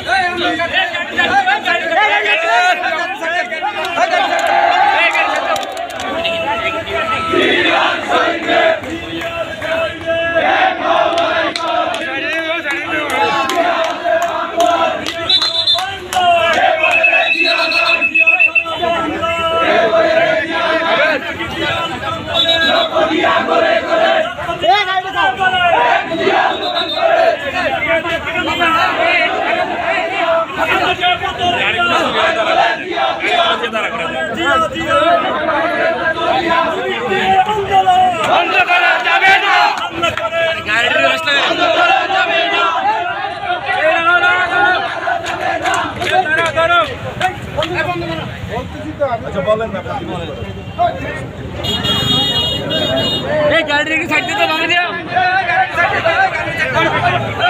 বন্ধ এই গাড়ির কি সাইড দিতে ভাঙে দিয়া সেলিম